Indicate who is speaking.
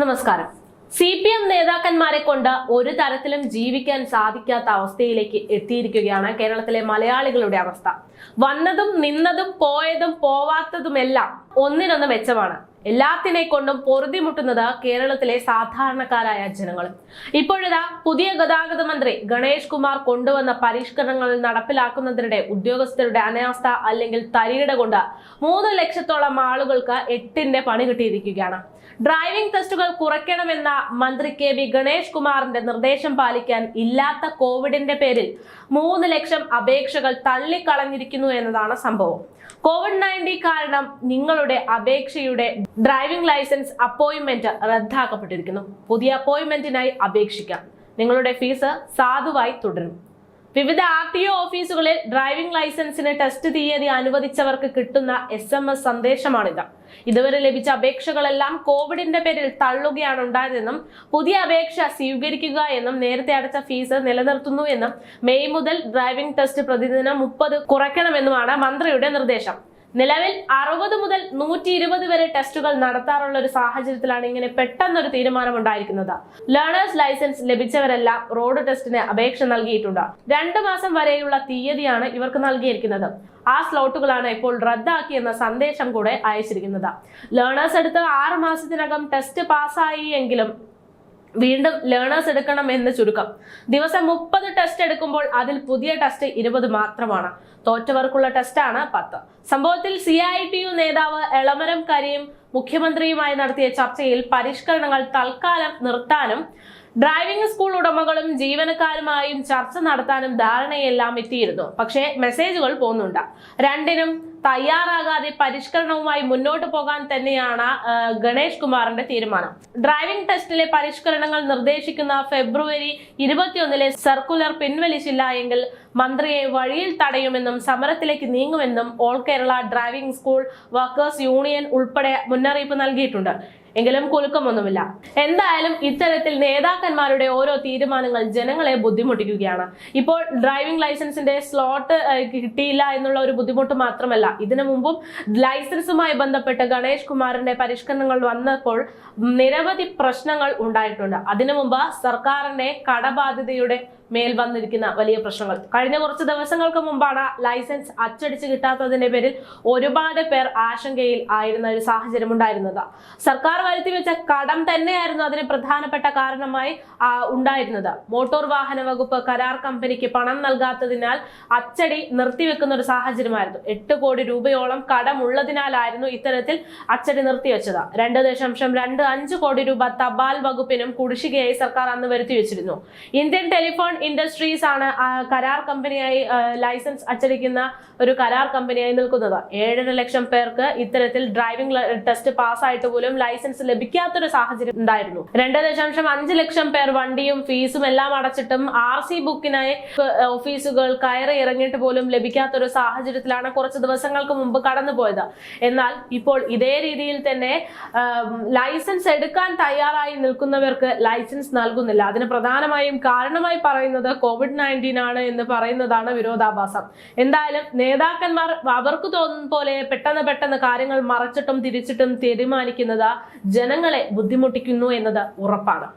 Speaker 1: നമസ്കാരം. C P M നേതാക്കന്മാരെ കൊണ്ട് ഒരു തരത്തിലും ജീവിക്കാൻ സാധിക്കാത്ത അവസ്ഥയിലേക്ക് എത്തിയിരിക്കുകയാണ് കേരളത്തിലെ മലയാളികളുടെ അവസ്ഥ. വന്നതും നിന്നതും പോയതും പോവാത്തതുമെല്ലാം ഒന്നിനൊന്ന് മെച്ചമാണ്. എല്ലാത്തിനെ കൊണ്ടും പൊറുതിമുട്ടുന്നത് കേരളത്തിലെ സാധാരണക്കാരായ ജനങ്ങൾ. ഇപ്പോഴിതാ പുതിയ ഗതാഗത മന്ത്രി ഗണേഷ് കുമാർ കൊണ്ടുവന്ന പരിഷ്കരണങ്ങൾ നടപ്പിലാക്കുന്നതിനിടെ ഉദ്യോഗസ്ഥരുടെ അനാസ്ഥ അല്ലെങ്കിൽ തരികിട കൊണ്ട് മൂന്ന് ലക്ഷത്തോളം ആളുകൾക്ക് എട്ടിന്റെ പണി കിട്ടിയിരിക്കുകയാണ്. ഡ്രൈവിംഗ് ടെസ്റ്റുകൾ കുറയ്ക്കണമെന്ന മന്ത്രി കെ വി ഗണേഷ് കുമാറിന്റെ നിർദ്ദേശം പാലിക്കാൻ ഇല്ലാത്ത കോവിഡിന്റെ പേരിൽ മൂന്ന് ലക്ഷം അപേക്ഷകൾ തള്ളിക്കളഞ്ഞിരിക്കുന്നു എന്നതാണ് സംഭവം. കോവിഡ് നയന്റീൻ കാരണം നിങ്ങളുടെ അപേക്ഷയുടെ ഡ്രൈവിംഗ് ലൈസൻസ് അപ്പോയിന്റ്മെന്റ് റദ്ദാക്കപ്പെട്ടിരിക്കുന്നു. പുതിയ അപ്പോയിന്റ്മെന്റിനായി അപേക്ഷിക്കാം. നിങ്ങളുടെ ഫീസ് സാധുവായി തുടരും. വിവിധ ആർ ടി ഒ ഓഫീസുകളിൽ ഡ്രൈവിംഗ് ലൈസൻസിന് ടെസ്റ്റ് തീയതി അനുവദിച്ചവർക്ക് കിട്ടുന്ന എസ് എം എസ് സന്ദേശമാണിത്. ഇതുവരെ ലഭിച്ച അപേക്ഷകളെല്ലാം കോവിഡിന്റെ പേരിൽ തള്ളുകയാണ് ഉണ്ടായതെന്നും പുതിയ അപേക്ഷ സ്വീകരിക്കുക എന്നും നേരത്തെ അടച്ച ഫീസ് നിലനിർത്തുന്നു എന്നും മെയ് മുതൽ ഡ്രൈവിംഗ് ടെസ്റ്റ് പ്രതിദിനം മുപ്പത് കുറയ്ക്കണമെന്നുമാണ് മന്ത്രിയുടെ നിർദ്ദേശം. നിലവിൽ അറുപത് മുതൽ നൂറ്റി ഇരുപത് വരെ ടെസ്റ്റുകൾ നടത്താറുള്ള ഒരു സാഹചര്യത്തിലാണ് ഇങ്ങനെ പെട്ടെന്നൊരു തീരുമാനം ഉണ്ടായിരിക്കുന്നത് ലേണേഴ്സ് ലൈസൻസ് ലഭിച്ചവരെല്ലാം റോഡ് ടെസ്റ്റിന് അപേക്ഷ നൽകിയിട്ടുണ്ട്. രണ്ടു മാസം വരെയുള്ള തീയതിയാണ് ഇവർക്ക് നൽകിയിരിക്കുന്നത്. ആ സ്ലോട്ടുകളാണ് ഇപ്പോൾ റദ്ദാക്കിയെന്ന സന്ദേശം കൂടെ അയച്ചിരിക്കുന്നത്. ലേണേഴ്സ് എടുത്ത് ആറ് മാസത്തിനകം ടെസ്റ്റ് പാസ്സായി എങ്കിലും വീണ്ടും ലേണേഴ്സ് എടുക്കണം എന്ന് ചുരുക്കം. ദിവസം മുപ്പത് ടെസ്റ്റ് എടുക്കുമ്പോൾ അതിൽ പുതിയ ടെസ്റ്റ് ഇരുപത് മാത്രമാണ്. തോറ്റവർക്കുള്ള ടെസ്റ്റാണ് പത്ത്. സംഭവത്തിൽ സി ഐ ടി യു നേതാവ് എളമരം കരിയും മുഖ്യമന്ത്രിയുമായി നടത്തിയ ചർച്ചയിൽ പരിഷ്കരണങ്ങൾ തൽക്കാലം നിർത്താനും ഡ്രൈവിംഗ് സ്കൂൾ ഉടമകളും ജീവനക്കാരുമായും ചർച്ച നടത്താനും ധാരണയെല്ലാം എത്തിയിരുന്നു. പക്ഷേ മെസ്സേജുകൾ പോകുന്നുണ്ട്. രണ്ടിനും തയ്യാറാകാതെ പരിഷ്കരണവുമായി മുന്നോട്ട് പോകാൻ തന്നെയാണ് ഗണേഷ് കുമാറിന്റെ തീരുമാനം. ഡ്രൈവിംഗ് ടെസ്റ്റിലെ പരിഷ്കരണങ്ങൾ നിർദ്ദേശിക്കുന്ന ഫെബ്രുവരി ഇരുപത്തിയൊന്നിലെ സർക്കുലർ പിൻവലിച്ചില്ല എങ്കിൽ മന്ത്രിയെ വഴിയിൽ തടയുമെന്നും സമരത്തിലേക്ക് നീങ്ങുമെന്നും all Kerala driving school workers union ഉൾപ്പെടെ മുന്നറിയിപ്പ് നൽകിയിട്ടുണ്ട്. എങ്കിലും കുലുക്കമൊന്നുമില്ല. എന്തായാലും ഇത്തരത്തിൽ നേതാക്കന്മാരുടെ ഓരോ തീരുമാനങ്ങൾ ജനങ്ങളെ ബുദ്ധിമുട്ടിക്കുകയാണ്. ഇപ്പോൾ ഡ്രൈവിംഗ് ലൈസൻസിന്റെ സ്ലോട്ട് കിട്ടിയില്ല എന്നുള്ള ഒരു ബുദ്ധിമുട്ട് മാത്രമല്ല ഇതിനു മുമ്പും ലൈസൻസുമായി ബന്ധപ്പെട്ട് ഗണേഷ് കുമാറിന്റെ പരിഷ്കരണങ്ങൾ വന്നപ്പോൾ നിരവധി പ്രശ്നങ്ങൾ ഉണ്ടായിട്ടുണ്ട്. അതിനു മുമ്പ് സർക്കാരിന്റെ കടബാധ്യതയുടെ മേൽ വന്നിരിക്കുന്ന വലിയ പ്രശ്നങ്ങൾ. കഴിഞ്ഞ കുറച്ച് ദിവസങ്ങൾക്ക് മുമ്പാണ് ലൈസൻസ് അച്ചടിച്ച് കിട്ടാത്തതിന്റെ പേരിൽ ഒരുപാട് പേർ ആശങ്കയിൽ ആയിരുന്ന ഒരു സാഹചര്യം ഉണ്ടായിരുന്നത്. സർക്കാർ വരുത്തിവെച്ച കടം തന്നെയായിരുന്നു അതിന് പ്രധാനപ്പെട്ട കാരണമായി ഉണ്ടായിരുന്നത്. മോട്ടോർ വാഹന വകുപ്പ് കരാർ കമ്പനിക്ക് പണം നൽകാത്തതിനാൽ അച്ചടി നിർത്തിവെക്കുന്ന ഒരു സാഹചര്യമായിരുന്നു. എട്ട് കോടി രൂപയോളം കടം ഉള്ളതിനാലായിരുന്നു ഇത്തരത്തിൽ അച്ചടി നിർത്തിവെച്ചത്. രണ്ട് ദശാംശം രണ്ട് അഞ്ച് കോടി രൂപ തപാൽ വകുപ്പിനും കുടിശ്ശികയായി സർക്കാർ അന്ന് വരുത്തി വെച്ചിരുന്നു ഇന്ത്യൻ ടെലിഫോൺ ഇൻഡസ്ട്രീസ് ആണ് കരാർ കമ്പനിയായി ലൈസൻസ് അച്ചടിക്കുന്ന ഒരു കരാർ കമ്പനിയായി നിൽക്കുന്നത്. ഏഴര ലക്ഷം പേർക്ക് ഇത്തരത്തിൽ ഡ്രൈവിംഗ് ടെസ്റ്റ് പാസ്സായിട്ട് പോലും ലൈസൻസ് ലഭിക്കാത്തൊരു സാഹചര്യം ഉണ്ടായിരുന്നു. രണ്ട് ദശാംശം അഞ്ച് ലക്ഷം പേർ വണ്ടിയും ഫീസും എല്ലാം അടച്ചിട്ടും ആർ സി ബുക്കിനായി ഓഫീസുകൾ കയറി ഇറങ്ങിയിട്ട് പോലും ലഭിക്കാത്തൊരു സാഹചര്യത്തിലാണ് കുറച്ച് ദിവസങ്ങൾക്ക് മുമ്പ് കടന്നുപോയത്. എന്നാൽ ഇപ്പോൾ ഇതേ രീതിയിൽ തന്നെ ലൈസൻസ് എടുക്കാൻ തയ്യാറായി നിൽക്കുന്നവർക്ക് ലൈസൻസ് നൽകുന്നില്ല. അതിന് പ്രധാനമായും കാരണമായി പറയുന്നത് കോവിഡ് നയന്റീൻ ആണ് എന്ന് പറയുന്നതാണ് വിരോധാഭാസം. എന്തായാലും നേതാക്കന്മാർ അവർക്ക് തോന്നുന്ന പോലെ പെട്ടെന്ന് പെട്ടെന്ന് കാര്യങ്ങൾ മറച്ചിട്ടും തിരിച്ചിട്ടും തീരുമാനിക്കുന്നത് ജനങ്ങളെ ബുദ്ധിമുട്ടിക്കുന്നു എന്നത് ഉറപ്പാണ്.